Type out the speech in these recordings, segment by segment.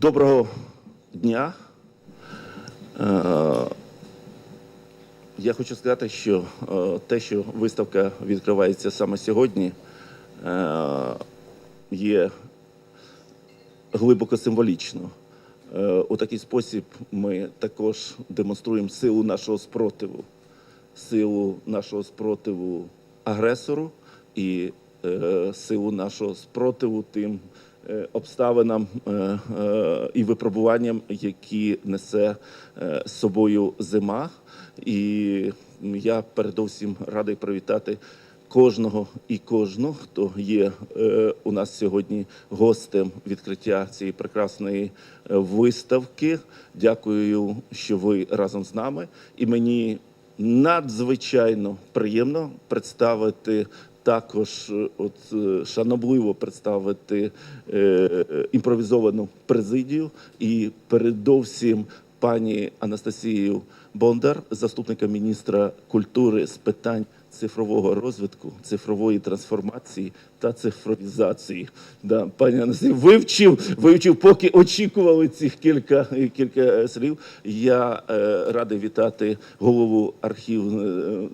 Доброго дня. Е, Я хочу сказати, що е, те, що виставка відкривається саме сьогодні, е, є глибоко символічно. У такий спосіб ми також демонструємо силу нашого спротиву, силу нашого спротиву агресору і силу нашого спротиву тим обставинам е, е, і випробуванням, які несе е, з собою зима. І я передовсім радий привітати кожного і кожну, хто є е, у нас сьогодні гостем відкриття цієї прекрасної е, виставки. Дякую, що ви разом з нами. І мені надзвичайно приємно представити. Також е, от е, шанобливо представити е, е, імпровізовану президію. І передовсім пані Анастасію Бондар, заступника міністра культури з питань цифрового розвитку, цифрової трансформації та цифровізації. Да, пані Анастасію, вивчив, вивчив, поки очікували цих кілька, кілька е, слів. Я е, радий вітати голову архів, е,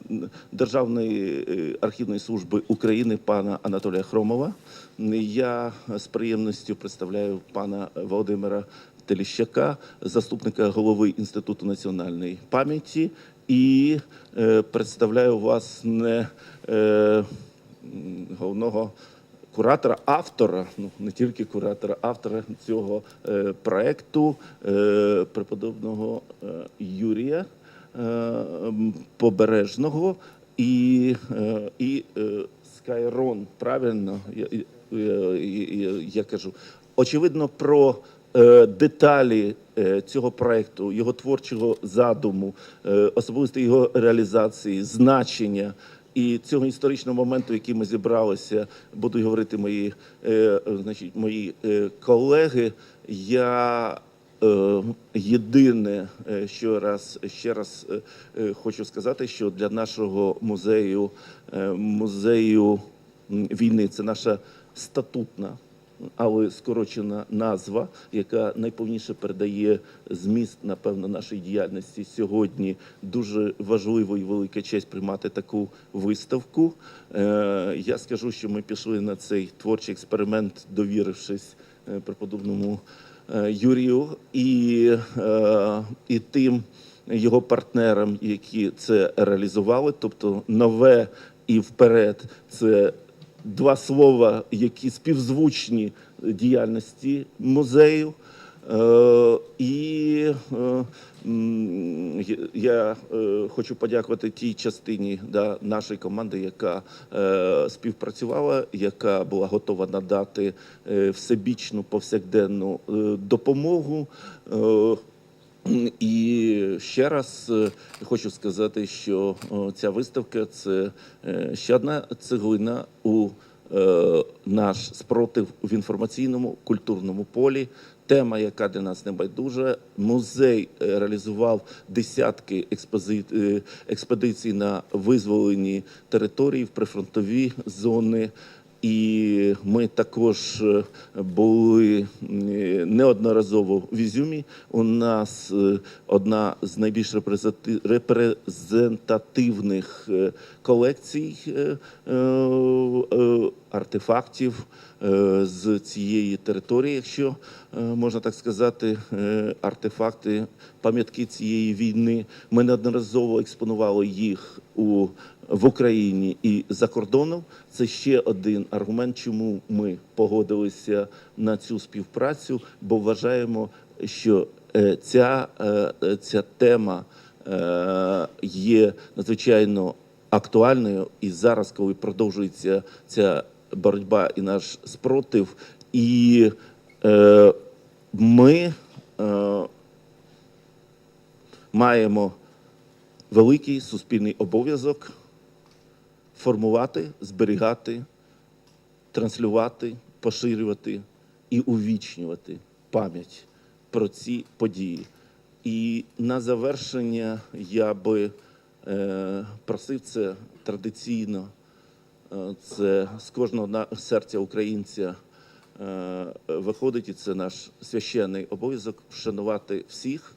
Державної е, архівної служби України пана Анатолія Хромова. Я з приємністю представляю пана Володимира Теліщака, заступника голови Інституту національної пам'яті, і е, представляю вас не е, головного куратора, автора, ну не тільки куратора, автора цього е, проекту преподобного Юрія Побережного і, і Скайрон. Правильно я, я, я, я кажу. Очевидно, про деталі е, цього проекту, його творчого задуму, е, особисто його реалізації, значення і цього історичного моменту, який ми зібралися, будуть говорити мої, е, значить, мої е, колеги. Я Е, Єдине, е, що раз ще раз е, е, хочу сказати, що для нашого музею, е, музею війни, це наша статутна, але скорочена назва, яка найповніше передає зміст, напевно, нашої діяльності сьогодні. Дуже важливо і велика честь приймати таку виставку. Е, Я скажу, що ми пішли на цей творчий експеримент, довірившись е, преподобному е, Юрію і, і тим його партнерам, які це реалізували. Тобто нове і вперед це два слова, які співзвучні діяльності музею. Е, І е, я- е, хочу подякувати тій частині да, нашої команди, яка співпрацювала, яка була готова надати всебічну повсякденну допомогу. І ще раз е, хочу сказати, що е, ця виставка це е, ще одна цеглина у наш спротив в інформаційному культурному полі. Тема, яка для нас не байдужа. Музей реалізував десятки експедицій на визволені території в прифронтові зони. І ми також е, були е, неодноразово в Ізюмі. У нас е, одна з найбільш репрезентати- репрезентативних колекцій артефактів з цієї території, якщо можна так сказати, артефакти, пам'ятки цієї війни. Ми неодноразово експонували їх у в Україні і за кордоном. Це ще один аргумент, чому ми погодилися на цю співпрацю, бо вважаємо, що е, ця, е, ця тема е, є надзвичайно актуальною і зараз, коли продовжується ця боротьба і наш спротив, і ми маємо великий суспільний обов'язок формувати, зберігати, транслювати, поширювати і увічнювати пам'ять про ці події. І на завершення я би е, просив це традиційно, е, це з кожного на- серця українця е, виходить, і це наш священний обов'язок вшанувати всіх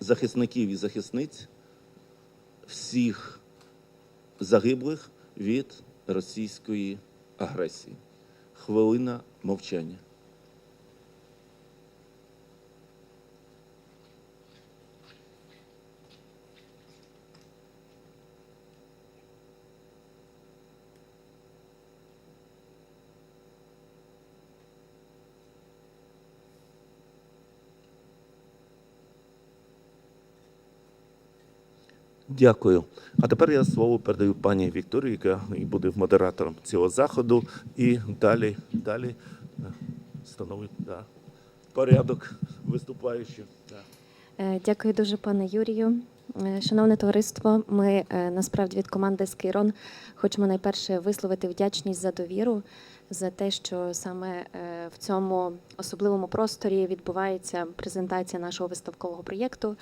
захисників і захисниць, всіх загиблих від російської агресії. Хвилина мовчання. Дякую. А тепер я слово передаю пані Вікторії, яка і буде модератором цього заходу. І далі, далі е, становить да, порядок виступаючих. Да. Е, Дякую дуже, пане Юрію. Е, Шановне товариство, ми насправді від команди Скейрон хочемо найперше висловити вдячність за довіру, за те, що саме в цьому особливому просторі відбувається презентація нашого виставкового проєкту.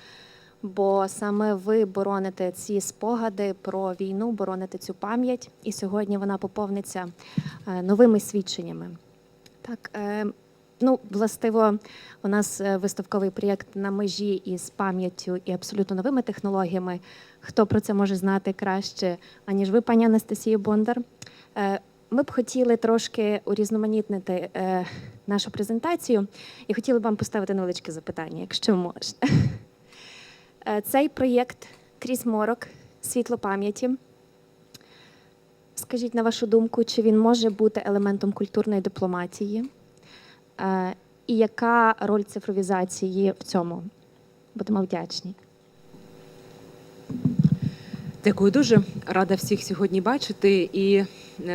Бо саме ви бороните ці спогади про війну, бороните цю пам'ять, і сьогодні вона поповниться е, новими свідченнями. Так, е, ну, властиво, у нас е, виставковий проєкт на межі із пам'яттю і абсолютно новими технологіями. Хто про це може знати краще, аніж ви, пані Анастасія Бондар? Ми б хотіли трошки урізноманітнити нашу презентацію і хотіли б вам поставити невеличке запитання, якщо можете. Е, Цей проєкт крізь морок, світло пам'яті. Скажіть, на вашу думку, чи він може бути елементом культурної дипломатії? Е, І яка роль цифровізації в цьому? Будемо вдячні. Дякую дуже. Рада всіх сьогодні бачити. І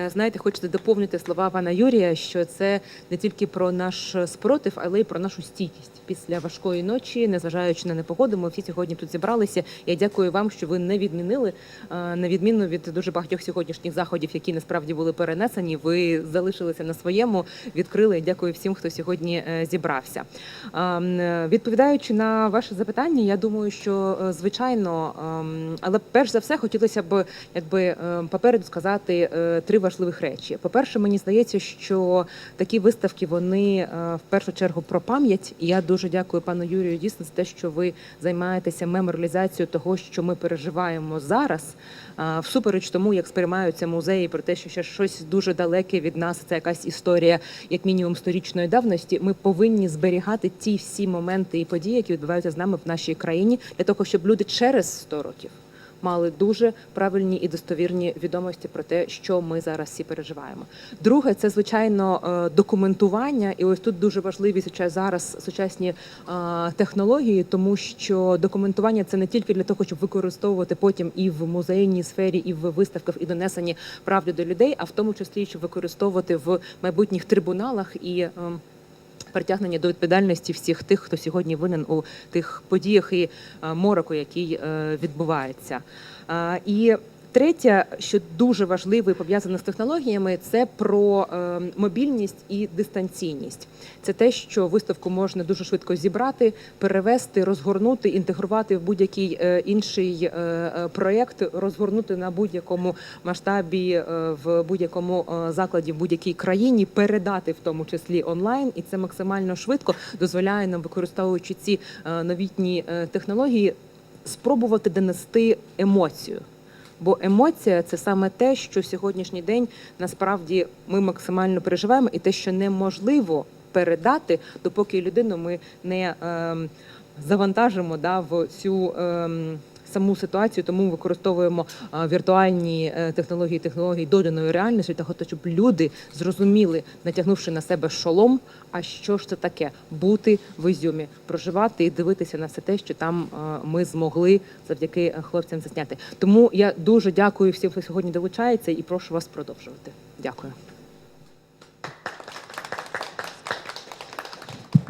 знаєте, хочете доповнити слова пана Юрія, що це не тільки про наш спротив, але й про нашу стійкість після важкої ночі, незважаючи на непогоду. Ми всі сьогодні тут зібралися. Я дякую вам, що ви не відмінили е, на відміну від дуже багатьох сьогоднішніх заходів, які насправді були перенесені. Ви залишилися на своєму, відкрили. Дякую всім, хто сьогодні е, зібрався. Ем, е, Відповідаючи на ваше запитання, я думаю, що е, звичайно, ем, але перш за все хотілося б якби е, попереду сказати е, три важливих речі. По-перше, мені здається, що такі виставки вони е, в першу чергу про пам'ять. І я дуже дякую пану Юрію дійсно за те, що ви займаєтеся меморіалізацією того, що ми переживаємо зараз. Всупереч тому, як сприймаються музеї про те, що ще щось дуже далеке від нас, це якась історія, як мінімум сторічної давності. Ми повинні зберігати ті всі моменти і події, які відбуваються з нами в нашій країні, для того, щоб люди через 100 років мали дуже правильні і достовірні відомості про те, що ми зараз всі переживаємо. Друге, це звичайно е, документування, і ось тут дуже важливі зараз сучасні е, технології, тому що документування це не тільки для того, щоб використовувати потім і в музейній сфері, і в виставках, і донесенні правди до людей, а в тому числі щоб використовувати в майбутніх трибуналах і. Притягнення до відповідальності всіх тих, хто сьогодні винен у тих подіях і е, мороку, який е, відбувається. Е, І третє, що дуже важливо і пов'язане з технологіями, це про е, мобільність і дистанційність. Це те, що виставку можна дуже швидко зібрати, перевести, розгорнути, інтегрувати в будь-який е, інший е, е, проєкт, розгорнути на будь-якому масштабі, в будь-якому закладі, в будь-якій країні, передати в тому числі онлайн, і це максимально швидко дозволяє нам, використовуючи ці новітні технології, спробувати донести емоцію. Бо емоція це саме те, що в сьогоднішній день насправді ми максимально переживаємо, і те, що неможливо передати, допоки людину ми не е, завантажимо да, в цю. Ем, Саму ситуацію, тому використовуємо віртуальні е, технології, технології доданої реальності, для того, щоб люди зрозуміли, натягнувши на себе шолом, а що ж це таке бути в Ізюмі, проживати і дивитися на все те, що там е, ми змогли завдяки е, хлопцям засняти. Тому я дуже дякую всім, хто сьогодні долучається, і прошу вас продовжувати. Дякую.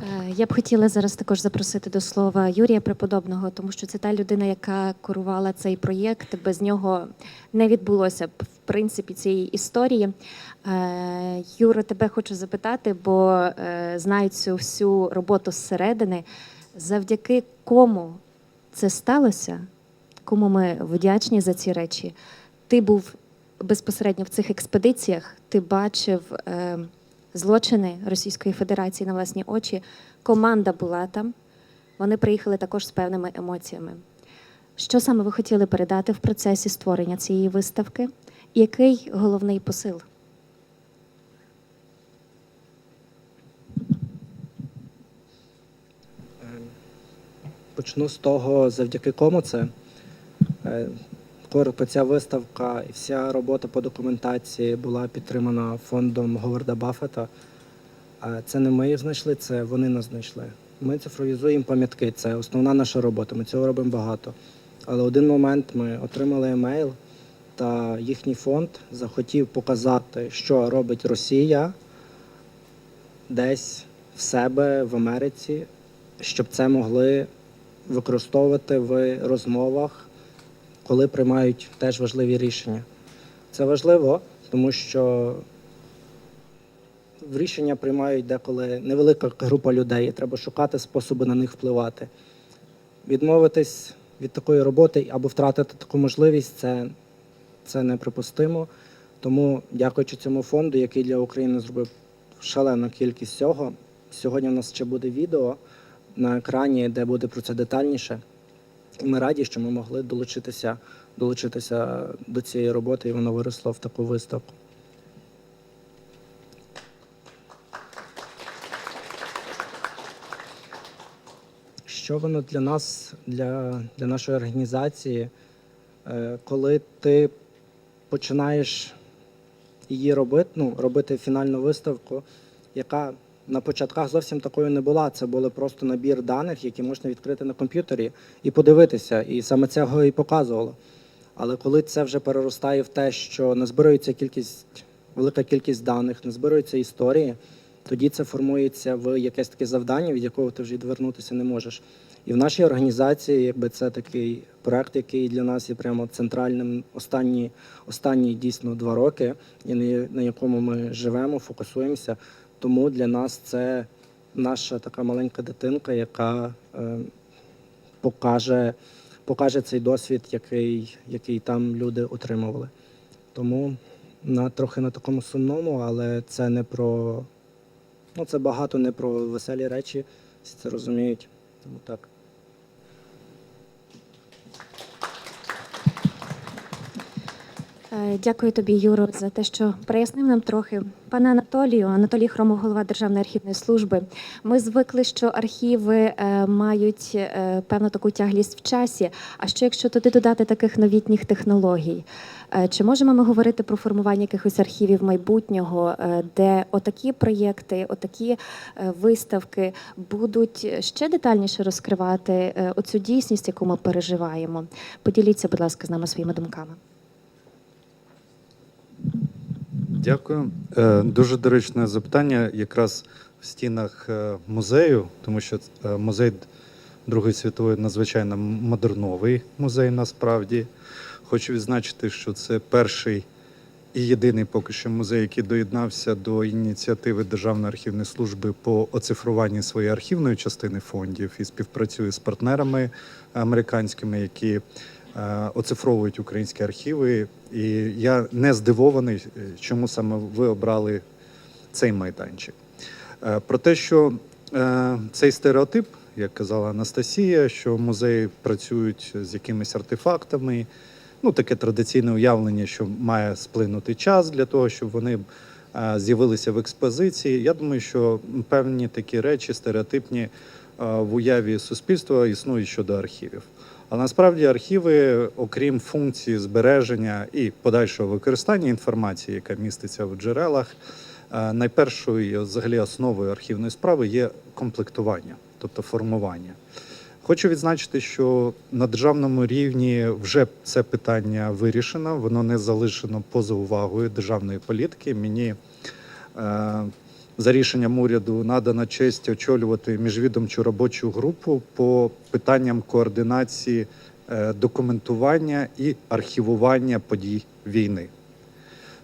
Е, Я б хотіла зараз також запросити до слова Юрія Преподобного, тому що це та людина, яка керувала цей проєкт. Без нього не відбулося б в принципі цієї історії. Е, Юра, тебе хочу запитати, бо е, знаю цю всю роботу зсередини. Завдяки кому це сталося, кому ми вдячні за ці речі. Ти був безпосередньо в цих експедиціях, ти бачив. Е, злочини Російської Федерації на власні очі. Команда була там. Вони приїхали також з певними емоціями. Що саме ви хотіли передати в процесі створення цієї виставки? Який головний посил? Почну з того, завдяки кому це. Коротко, ця виставка і вся робота по документації була підтримана фондом Говарда Баффета. Це не ми їх знайшли, це вони нас знайшли. Ми цифровізуємо пам'ятки, це основна наша робота. Ми цього робимо багато. Але один момент ми отримали емейл, та їхній фонд захотів показати, що робить Росія десь в себе в Америці, щоб це могли використовувати в розмовах, коли приймають теж важливі рішення. Це важливо, тому що рішення приймають деколи невелика група людей, і треба шукати способи на них впливати. Відмовитись від такої роботи або втратити таку можливість це, це неприпустимо. Тому, дякуючи цьому фонду, який для України зробив шалену кількість цього. Сьогодні у нас ще буде відео на екрані, де буде про це детальніше. Ми раді, що ми могли долучитися, долучитися до цієї роботи, і воно виросло в таку виставку. Що воно для нас, для, для нашої організації, Е, коли ти починаєш її робити, ну, робити фінальну виставку, яка на початках зовсім такою не була. Це були просто набір даних, які можна відкрити на комп'ютері і подивитися. І саме це його і показувало. Але коли це вже переростає в те, що назбирується кількість, велика кількість даних, назбируються історії, тоді це формується в якесь таке завдання, від якого ти вже відвернутися не можеш. І в нашій організації, якби це такий проект, який для нас є прямо центральним останні, останні дійсно два роки, і на якому ми живемо, фокусуємося. Тому для нас це наша така маленька дитинка, яка е, покаже, покаже цей досвід, який, який там люди отримували. Тому на трохи на такому сумному, але це не про ну це багато не про веселі речі, всі це розуміють. Тому так. Дякую тобі, Юро, за те, що прояснив нам трохи. Пане Анатолію, Анатолій Хромов, голова Державної архівної служби. Ми звикли, що архіви е, мають е, певну таку тяглість в часі. А що якщо туди додати таких новітніх технологій? Е, Чи можемо ми говорити про формування якихось архівів майбутнього, е, де отакі проєкти, отакі е, виставки будуть ще детальніше розкривати е, оцю дійсність, яку ми переживаємо? Поділіться, будь ласка, з нами своїми думками. Дякую. Е, Дуже доречне запитання якраз в стінах е, музею, тому що е, музей Другої світової надзвичайно модерновий музей насправді. Хочу відзначити, що це перший і єдиний поки що музей, який доєднався до ініціативи Державної архівної служби по оцифруванні своєї архівної частини фондів і співпрацює з партнерами американськими, які оцифровують українські архіви. І я не здивований, е, чому саме ви обрали цей майданчик. Е, Про те, що е, цей стереотип, як казала Анастасія, що музеї працюють з якимись артефактами, ну таке традиційне уявлення, що має сплинути час для того, щоб вони е, з'явилися в експозиції. Я думаю, що певні такі речі стереотипні е, в уяві суспільства існують щодо архівів. А насправді архіви, окрім функції збереження і подальшого використання інформації, яка міститься в джерелах, е, найпершою взагалі основою архівної справи є комплектування, тобто формування. Хочу відзначити, що на державному рівні вже це питання вирішено, воно не залишено поза увагою державної політики. Мені е, за рішенням уряду надана честь очолювати міжвідомчу робочу групу по питанням координації е, документування і архівування подій війни.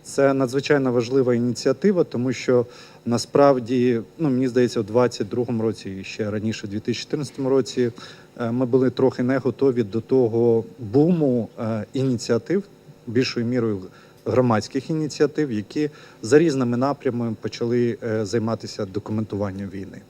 Це надзвичайно важлива ініціатива, тому що насправді, ну мені здається, в 2022 році і ще раніше, в 2014 році, е, ми були трохи не готові до того буму е, ініціатив більшою мірою громадських ініціатив, які за різними напрямами почали е, займатися документуванням війни.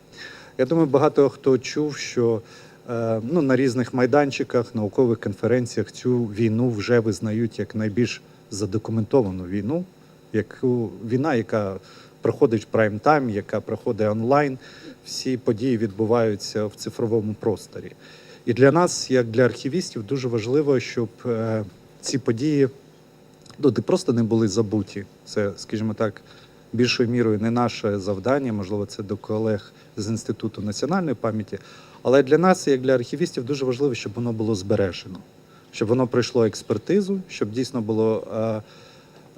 Я думаю, багато хто чув, що е, ну, на різних майданчиках, наукових конференціях цю війну вже визнають як найбільш задокументовану війну, яку війна, яка проходить в прайм-тайм, яка проходить онлайн. Всі події відбуваються в цифровому просторі. І для нас, як для архівістів, дуже важливо, щоб е, ці події ну, не просто не були забуті. Це, скажімо так, більшою мірою не наше завдання, можливо, це до колег з Інституту національної пам'яті. Але для нас, як для архівістів, дуже важливо, щоб воно було збережено, щоб воно пройшло експертизу, щоб дійсно було е,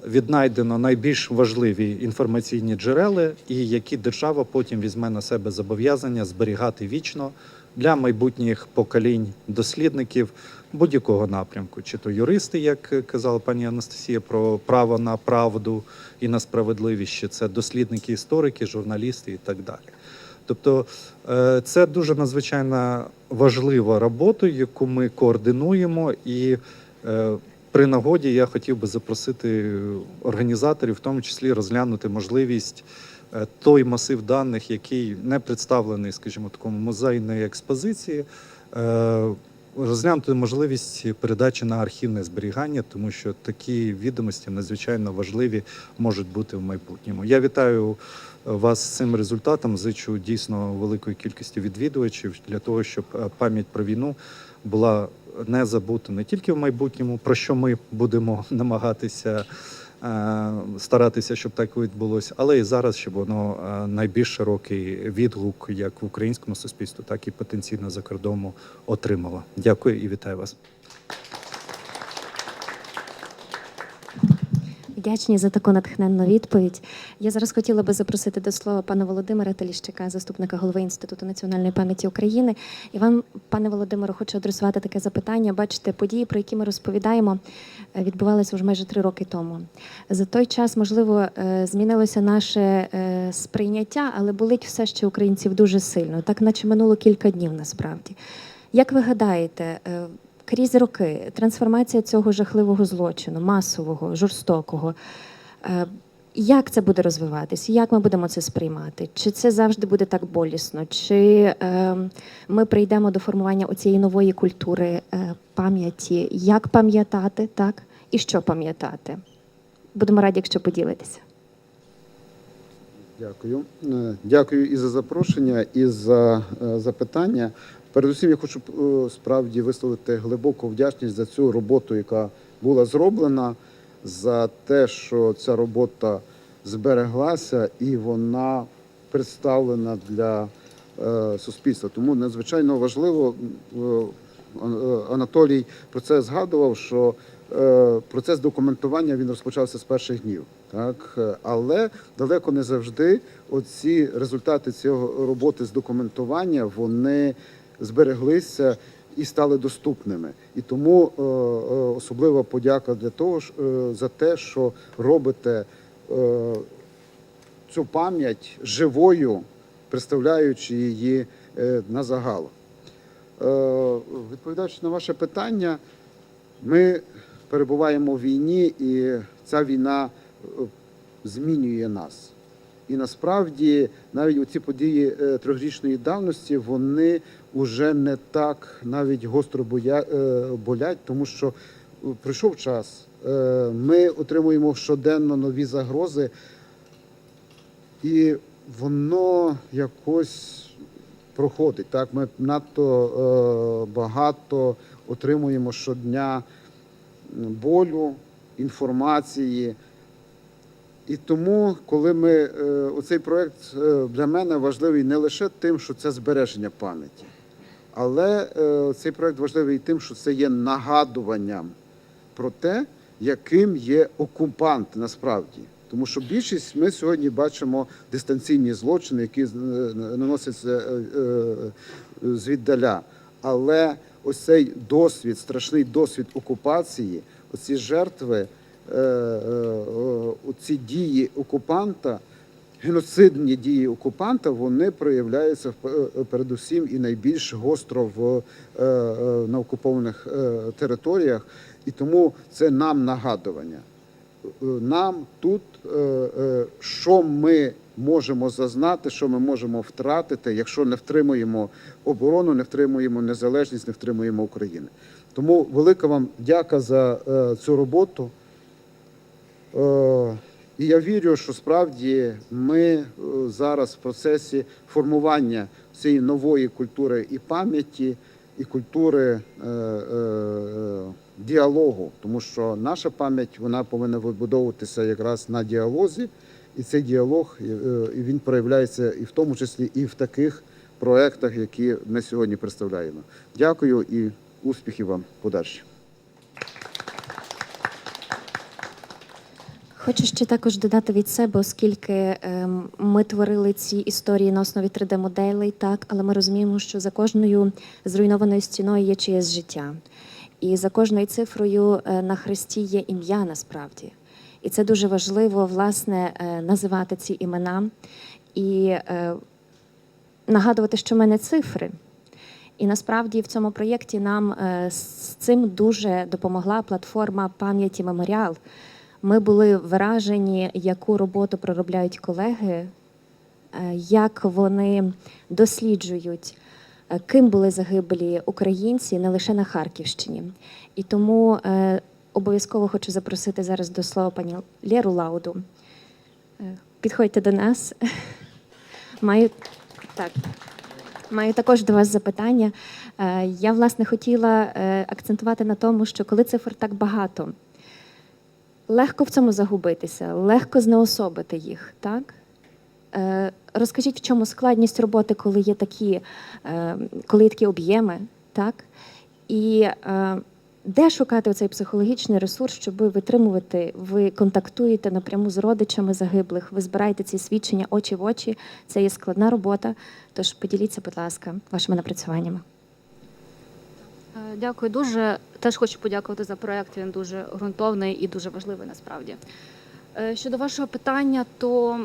віднайдено найбільш важливі інформаційні джерела, і які держава потім візьме на себе зобов'язання зберігати вічно для майбутніх поколінь дослідників будь-якого напрямку, чи то юристи, як казала пані Анастасія, про право на правду і на справедливість, чи це дослідники, історики, журналісти і так далі. Тобто е, це дуже надзвичайно важлива робота, яку ми координуємо, і е, при нагоді я хотів би запросити організаторів, в тому числі розглянути можливість е, той масив даних, який не представлений, скажімо, такому музейної експозиції. Е, Розглянути можливість передачі на архівне зберігання, тому що такі відомості надзвичайно важливі можуть бути в майбутньому. Я вітаю вас з цим результатом. Зичу дійсно великої кількості відвідувачів для того, щоб е, пам'ять про війну була не забута не тільки в майбутньому, про що ми будемо намагатися е, старатися, щоб так відбулося, але і зараз, щоб воно е, найбільш широкий відгук як в українському суспільстві, так і потенційно за кордону отримало. Дякую і вітаю вас. Вдячні за таку натхненну відповідь. Я зараз хотіла би запросити до слова пана Володимира Таліщика, заступника голови Інституту національної пам'яті України. І вам, пане Володимире, хочу адресувати таке запитання. Бачите, події, про які ми розповідаємо, е, відбувалися вже майже три роки тому. За той час, можливо, е, змінилося наше е, сприйняття, але болить все ще українців дуже сильно, так наче минуло кілька днів насправді. Як ви гадаєте, крізь роки трансформація цього жахливого злочину, масового, жорстокого. е, Як це буде розвиватися? Як ми будемо це сприймати? Чи це завжди буде так болісно? Чи е, ми прийдемо до формування оцієї нової культури е, пам'яті? Як пам'ятати, так? І що пам'ятати? Будемо раді, якщо поділитеся. Дякую. Е, Дякую і за запрошення, і за е, запитання. Передусім, я хочу е, справді висловити глибоку вдячність за цю роботу, яка була зроблена, за те, що ця робота збереглася і вона представлена для е, суспільства. Тому надзвичайно важливо, е, Анатолій про це згадував, що процес документування він розпочався з перших днів. Так, але далеко не завжди оці результати цього роботи з документування вони збереглися і стали доступними. І тому е, е, особлива подяка для того е, за те, що робите цю пам'ять живою, представляючи її на загал. Відповідаючи на ваше питання, ми перебуваємо в війні, і ця війна змінює нас. І насправді навіть ці події е, трьохрічної давності вони вже не так навіть гостро боя- е, болять, тому що е, прийшов час. Ми отримуємо щоденно нові загрози, і воно якось проходить. Так, ми надто багато отримуємо щодня болю, інформації. І тому, коли ми е, оцей проект е, для мене важливий не лише тим, що це збереження пам'яті, але е, цей проект важливий тим, що це є нагадуванням про те, яким є окупант насправді. Тому що більшість ми сьогодні бачимо дистанційні злочини, які наносяться звіддаля. Але ось цей досвід, страшний досвід окупації, оці жертви, е, е, дії окупанта, геноцидні дії окупанта, вони проявляються е, передусім і найбільш гостро в, на окупованих територіях. І тому це нам нагадування. нам тут, що ми можемо зазнати, що ми можемо втратити, якщо не втримуємо оборону, не втримуємо незалежність, не втримуємо України. Тому велика вам дяка за цю роботу. Е, І я вірю, що справді ми е, зараз в процесі формування цієї нової культури і пам'яті, і культури е, діалогу, тому що наша пам'ять вона повинна вибудовуватися якраз на діалозі, і цей діалог він проявляється і в тому числі і в таких проектах, які ми сьогодні представляємо. Дякую і успіхів вам подальші. Хочу ще також додати від себе, оскільки ем, ми творили ці історії на основі 3D-моделей, так, але ми розуміємо, що за кожною зруйнованою стіною є чиєсь життя. І за кожною цифрою е, на хресті є ім'я насправді. І це дуже важливо, власне, е, називати ці імена і е, нагадувати, що в мене цифри. І насправді в цьому проєкті нам з цим дуже допомогла платформа пам'яті Меморіал. Ми були вражені, яку роботу проробляють колеги, е, як вони досліджують, е, ким були загиблі українці не лише на Харківщині. І тому е, обов'язково хочу запросити зараз до слова пані Лєру Лауду. Підходьте до нас. Маю так. Маю також до вас запитання. Я, власне, хотіла акцентувати на тому, що коли цифр так багато, легко в цьому загубитися, легко знеособити їх, так? Е, Розкажіть, в чому складність роботи, коли є такі, е, коли є такі об'єми, так? І е, де шукати цей психологічний ресурс, щоб витримувати? Ви контактуєте напряму з родичами загиблих, ви збираєте ці свідчення очі в очі. Це є складна робота. Тож поділіться, будь ласка, вашими напрацюваннями. Дякую дуже. Теж хочу подякувати за проект. Він дуже ґрунтовний і дуже важливий насправді. Е, Щодо вашого питання, то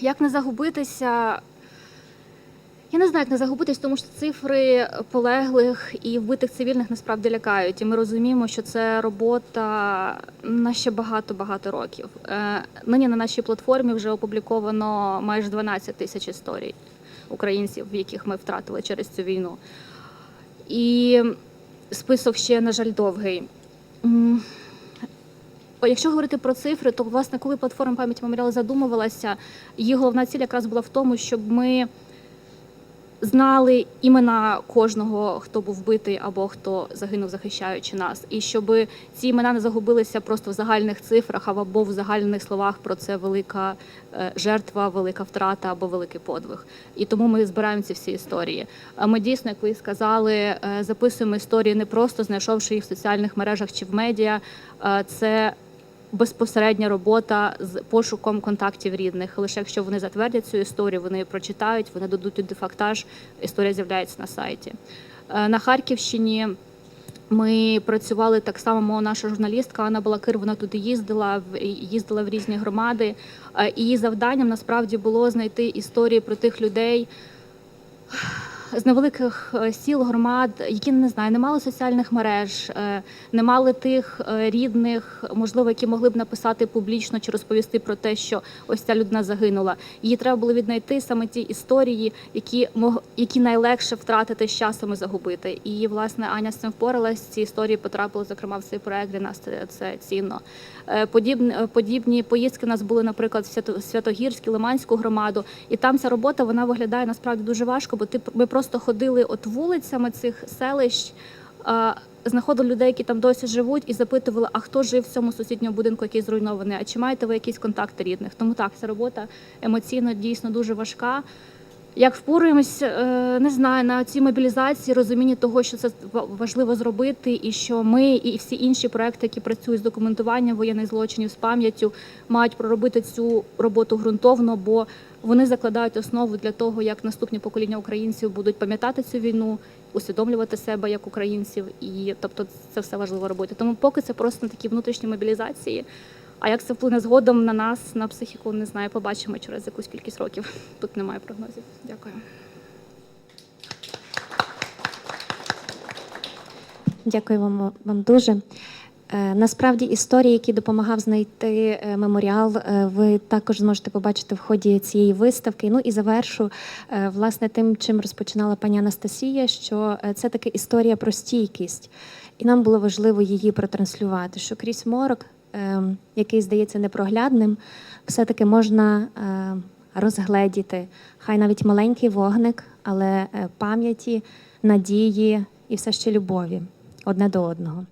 як не загубитися? Я не знаю, як не загубитись, тому що цифри полеглих і вбитих цивільних насправді лякають. І ми розуміємо, що це робота на ще багато-багато років. Е, Нині на нашій платформі вже опубліковано майже 12 тисяч історій українців, яких ми втратили через цю війну. І список ще, на жаль, довгий. Якщо говорити про цифри, то власне, коли платформа пам'ять меморіал задумувалася, її головна ціль якраз була в тому, щоб ми знали імена кожного, хто був вбитий або хто загинув, захищаючи нас, і щоб ці імена не загубилися просто в загальних цифрах або в загальних словах про це велика е, жертва, велика втрата або великий подвиг. І тому ми збираємо ці всі історії. Ми дійсно, як ви сказали, е, записуємо історії не просто знайшовши їх в соціальних мережах чи в медіа. Це безпосередня робота з пошуком контактів рідних. Лише якщо вони затвердять цю історію, вони її прочитають, вони дадуть у дефактаж, історія з'являється на сайті. Е, На Харківщині. Ми працювали так само. Наша журналістка Анна Балакир, вона туди їздила, їздила в різні громади. Е, її завданням насправді було знайти історії про тих людей, з невеликих е, сіл, громад, які не знаю, не мали соціальних мереж, е, не мали тих е, рідних, можливо, які могли б написати публічно чи розповісти про те, що ось ця людина загинула. Її треба було віднайти саме ті історії, які які найлегше втратити з часом і загубити. І власне Аня з цим впоралась. Ці історії потрапили зокрема в цей проект. Для нас це, цінно. Подібні, подібні поїздки у нас були, наприклад, в Свято- Святогірську, Лиманську громаду, і там ця робота вона виглядає насправді дуже важко, бо ти ми просто ходили от вулицями цих селищ. Знаходили людей, які там досі живуть, і запитували, а хто жив в цьому сусідньому будинку, який зруйнований, а чи маєте ви якісь контакти рідних? Тому так, ця робота емоційно дійсно дуже важка. Як впораємось, е, не знаю, на цій мобілізації, розумінні того, що це ва- важливо зробити, і що ми і всі інші проекти, які працюють з документуванням воєнних злочинів з пам'яттю, мають проробити цю роботу ґрунтовно, бо вони закладають основу для того, як наступні покоління українців будуть пам'ятати цю війну, усвідомлювати себе як українців, і тобто це все важливо робити. Тому поки це просто такі внутрішні мобілізації. А як це вплине згодом на нас, на психіку, не знаю, побачимо через якусь кількість років. Тут немає прогнозів. Дякую. Дякую вам, вам дуже. Е, Насправді історії, які допомагав знайти е, меморіал, е, ви також зможете побачити в ході цієї виставки. Ну і завершу власне тим, чим розпочинала пані Анастасія, що це таки історія про стійкість, і нам було важливо її протранслювати. Що крізь морок, який здається непроглядним, все-таки можна е, розгледіти, хай навіть маленький вогник, але е, пам'яті, надії і все ще любові одне до одного.